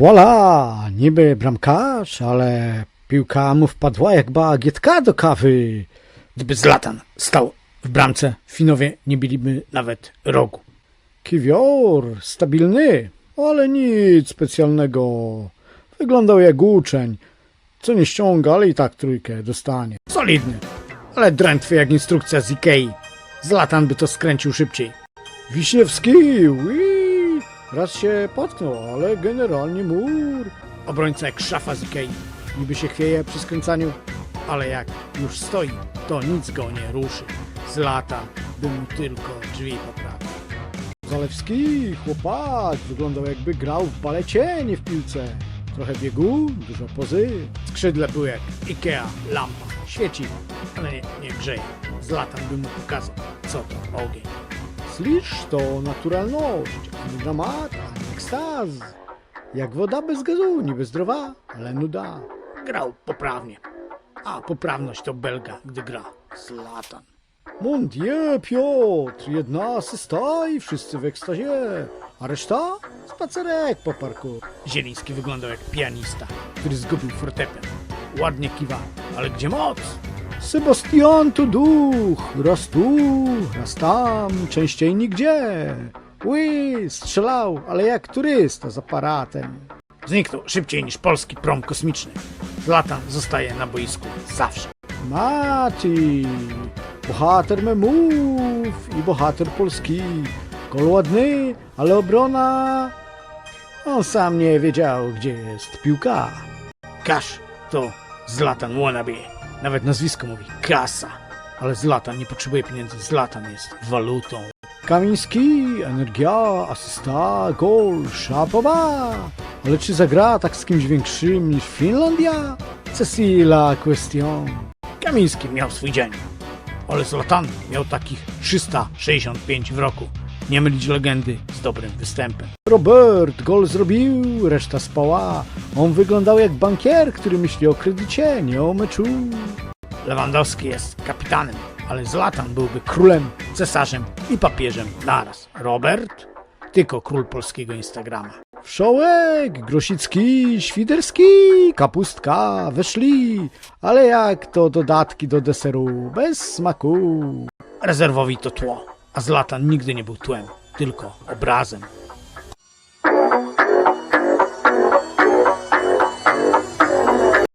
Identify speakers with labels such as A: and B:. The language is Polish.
A: Voila! Niby bramkarz, ale piłka mu wpadła jak bagietka do kawy. Gdyby Zlatan stał w bramce, Finowie nie biliby nawet rogu. Kiwior, stabilny, ale nic specjalnego. Wyglądał jak uczeń, co nie ściąga, ale i tak trójkę dostanie. Solidny, ale drętwy jak instrukcja z Ikei. Zlatan by to skręcił szybciej. Wiśniewski, ui, raz się potknął, ale generalnie mur. Obrońca jak szafa z Ikei. Niby się chwieje przy skręcaniu, ale jak już stoi, to nic go nie ruszy. Zlatan by mu tylko drzwi poprawił. Zalewski, chłopak, wyglądał jakby grał w balecie, nie w piłce. Trochę biegu, dużo pozy. Skrzydle były jak Ikea, lampa. Świeci, ale nie, nie grzeje. Zlatan by mu pokazał, co to ogień. Slicz to naturalność, ani dramat, ani ekstaz. Jak woda bez gazu, niby zdrowa, ale nuda. Grał poprawnie. A poprawność to belga, gdy gra. Zlatan. Mon Dieu, Piotr, jedna asysta i wszyscy w ekstazie. A reszta? Spacerek po parku. Zieliński wyglądał jak pianista, który zgubił fortepian. Ładnie kiwa, ale gdzie moc? Sebastian to duch, raz tu, raz tam, częściej nigdzie. Ui, strzelał, ale jak turysta z aparatem. Zniknął szybciej niż polski prom kosmiczny. Zlatan zostaje na boisku zawsze. Mati, bohater memów i bohater polski. Gol ładny, ale obrona... On sam nie wiedział, gdzie jest piłka. Kasz to Zlatan wannabe. Nawet nazwisko mówi kasa. Ale Zlatan nie potrzebuje pieniędzy. Zlatan jest walutą. Kamiński, energia, asysta, gol, szapoba. Ale czy zagra tak z kimś większym niż Finlandia? Cecila question. Kamiński miał swój dzień. Ale Zlatan miał takich 365 w roku. Nie mylić legendy z dobrym występem. Robert gol zrobił, reszta spała. On wyglądał jak bankier, który myśli o kredycie, nie o meczu. Lewandowski jest kapitanem, ale Zlatan byłby królem, cesarzem i papieżem naraz. Robert? Tylko król polskiego Instagrama. Wszołek, Grosicki, Świderski, Kapustka, weszli, ale jak to dodatki do deseru, bez smaku. Rezerwowi to tło, a Zlatan nigdy nie był tłem, tylko obrazem.